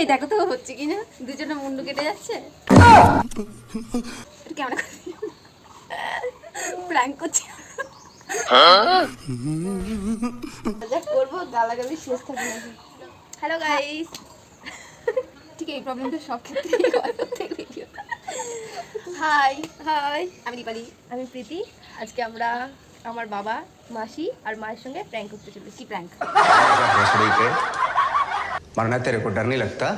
এই দেখো তো হচ্ছে কি না দুজনে মুন্ডু কেটে যাচ্ছে। কেমন প্র্যাঙ্ক করছি। করব গালাগালি শেষ থাকবে না হ্যালো গাইস ঠিক এই প্রবলেমটা সব ক্ষেত্রেই হয়। হাই হাই আমি দীপালি। আমি প্রীতি। আজকে আমরা আমার বাবা মাসি আর মায়ের সঙ্গে প্র্যাঙ্ক করতে চলেছি। প্র্যাঙ্ক মারনাতে তেরে কো ডর লাগতা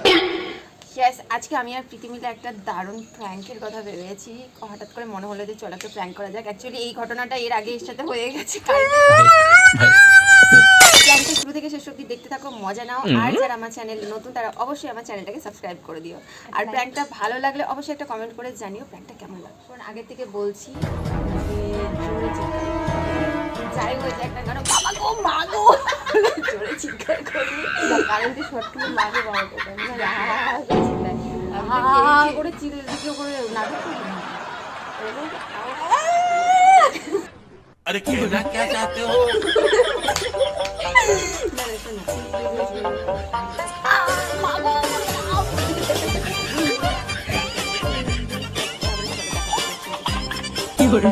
ইয়েস আজকে আমি আর প্রীতি মিলে একটা দারুণ প্র্যাঙ্কের কথা ভেবেছি। হঠাৎ করে মনে হলো যে চলো একটা প্র্যাঙ্ক করা যাক। অ্যাকচুয়ালি এই ঘটনাটা এর আগে এর সাথে হয়ে গেছে। প্র্যাঙ্কটা শুরু থেকে শেষ অবধি দেখতে থাকো মজা নাও। আর যারা আমার চ্যানেল নতুন তারা অবশ্যই আমার চ্যানেলটাকে সাবস্ক্রাইব করে দিও। আর প্র্যাঙ্কটা ভালো লাগলে অবশ্যই একটা কমেন্ট করে জানিও প্র্যাঙ্কটা কেমন লাগবে আগের থেকে বলছি একটা গান বাবা গো মা গো জোরে দিকে করে নাটক আরে কি বলনা কে কি বলে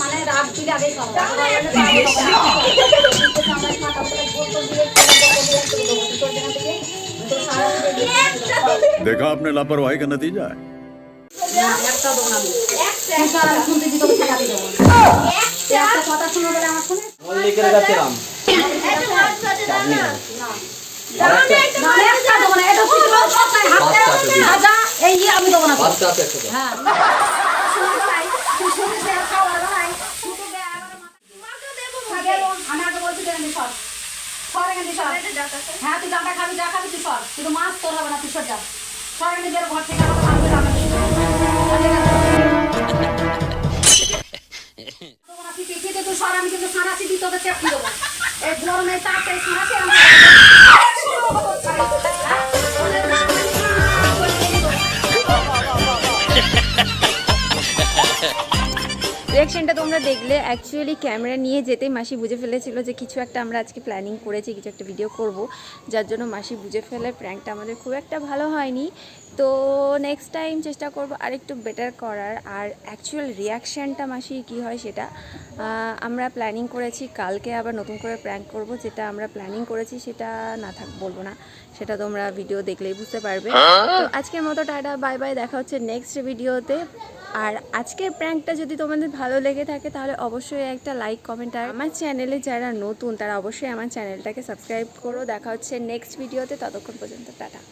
মানে রাত দিলে আগেই যে সর সর এখানে সর হ্যাঁ তুই জানটা খাবি, যা খাবি, তুই সর। মাছ তোর হবে না, তুই সর, যা। এখানে বেরো ঘর থেকে আমার রিয়াকশনটা তোমরা দেখলে অ্যাকচুয়ালি ক্যামেরা নিয়ে যেতে মাসি বুঝে ফেলেছিল যে কিছু একটা আমরা আজকে প্ল্যানিং করেছি, কিছু একটা ভিডিও করব। যার জন্য মাসি বুঝে ফেলে প্র্যাঙ্কটা আমাদের খুব একটা ভালো হয়নি। তো নেক্সট টাইম চেষ্টা করব আরেকটু বেটার করার। আর অ্যাকচুয়াল রিয়াকশানটা মাসি কি হয় সেটা আমরা প্ল্যানিং করেছি কালকে আবার নতুন করে প্র্যাঙ্ক করব যেটা আমরা প্ল্যানিং করেছি সেটা না থাক বলব না সেটা তোমরা ভিডিও দেখলেই বুঝতে পারবে। তো আজকের মতো টাটা বাই বাই দেখা হচ্ছে নেক্সট ভিডিওতে আর আজকের প্র্যাঙ্কটা যদি তোমাদের ভালো লেগে থাকে তাহলে অবশ্যই একটা লাইক কমেন্ট আর আমার চ্যানেলে যারা নতুন তারা অবশ্যই আমার চ্যানেলটাকে সাবস্ক্রাইব করো। দেখা হচ্ছে নেক্সট ভিডিওতে ততক্ষণ পর্যন্ত টাটা।